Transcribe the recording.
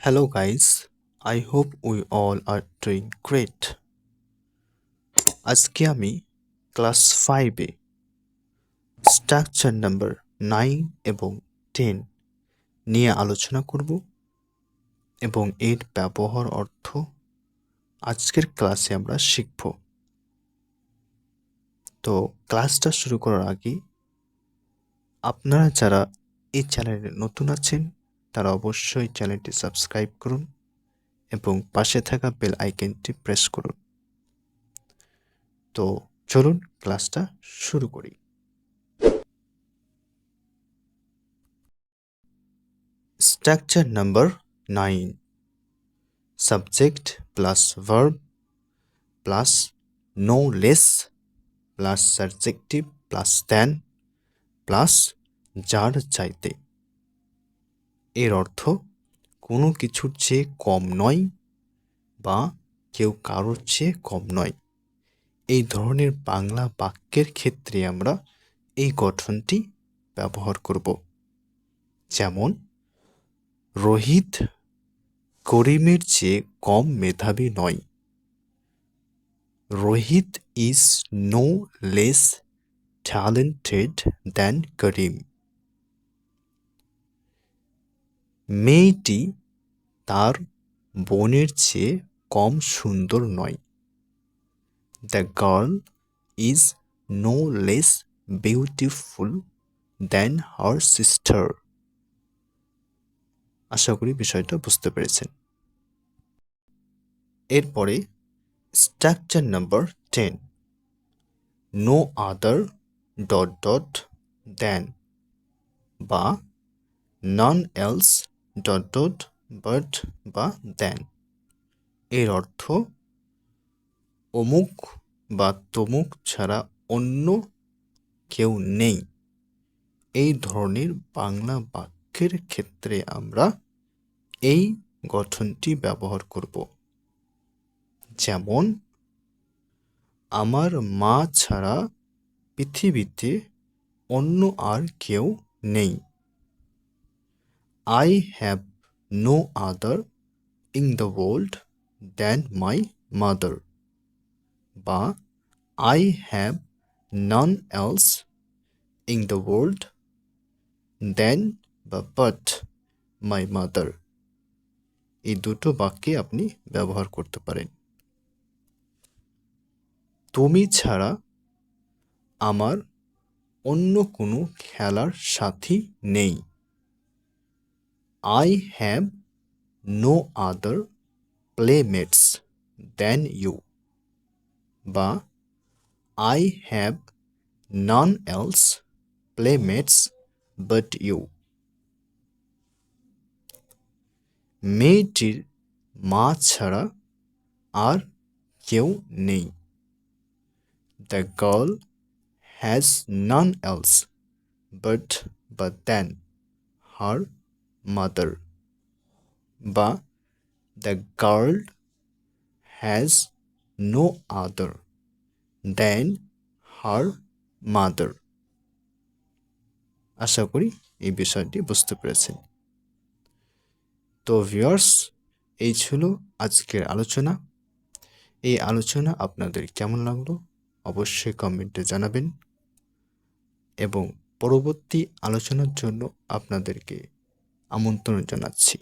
Hello, guys. I hope we all are doing great. আজকে আমি class ফাইভে structure number nine এবং ten নিয়ে আলোচনা করব এবং এর ব্যবহার অর্থ আজকের ক্লাসে আমরা শিখব তো ক্লাসটা শুরু করার আগে আপনারা যারা এই চ্যানেলে নতুন আছেন তারা অবশ্যই চ্যানেলটি সাবস্ক্রাইব করুন এবং পাশে থাকা বেল আইকনটি প্রেস করুন। তো চলুন ক্লাসটা শুরু করি। Structure number nine subject plus verb plus no less plus subjective plus than plus যার চাইতে। এর অর্থ কোনো কিছুর চেয়ে কম নয় বা কেউ কারোর চেয়ে কম নয়। এই ধরনের বাংলা বাক্যের ক্ষেত্রে আমরা এই গঠনটি ব্যবহার করব। যেমন, রোহিত করিমের চেয়ে কম মেধাবী নয়। Rohit is no less talented than Karim. মেয়েটি তার বোনের চেয়ে কম সুন্দর নয়। The girl is no less beautiful than her sister আশা করি বিষয়টা বুঝতে পেরেছেন। এরপরে structure number ten no other dot dot than বা none else dot dot but বা দেন এর অর্থ, অমুক বা তমুক ছাড়া অন্য কেউ নেই। এই ধরনের বাংলা বাক্যের ক্ষেত্রে আমরা এই গঠনটি ব্যবহার করব। যেমন, আমার মা ছাড়া পৃথিবীতে অন্য আর কেউ নেই। I have no other in the world than my mother বা I have none else in the world than বা বাট মাই মাদার এই দুটো বাক্যে আপনি ব্যবহার করতে পারেন। তুমি ছাড়া আমার অন্য কোনো খেলার সাথী নেই। I have no other playmates than you বা I have none else playmates but you মেয়েটির মা ছাড়া আর কেউ নেই the girl has none else but but than her mother বা the girl has no other than her mother আশা করি এই বিষয়টি বুঝতে পেরেছেন। তো ভিউয়ার্স এই ছিল আজকের আলোচনা। এই আলোচনা আপনাদের কেমন লাগল অবশ্যই কমেন্টে জানাবেন। এবং পরবর্তী আলোচনার জন্য আপনাদেরকে আমন্ত্রণ জানাচ্ছি।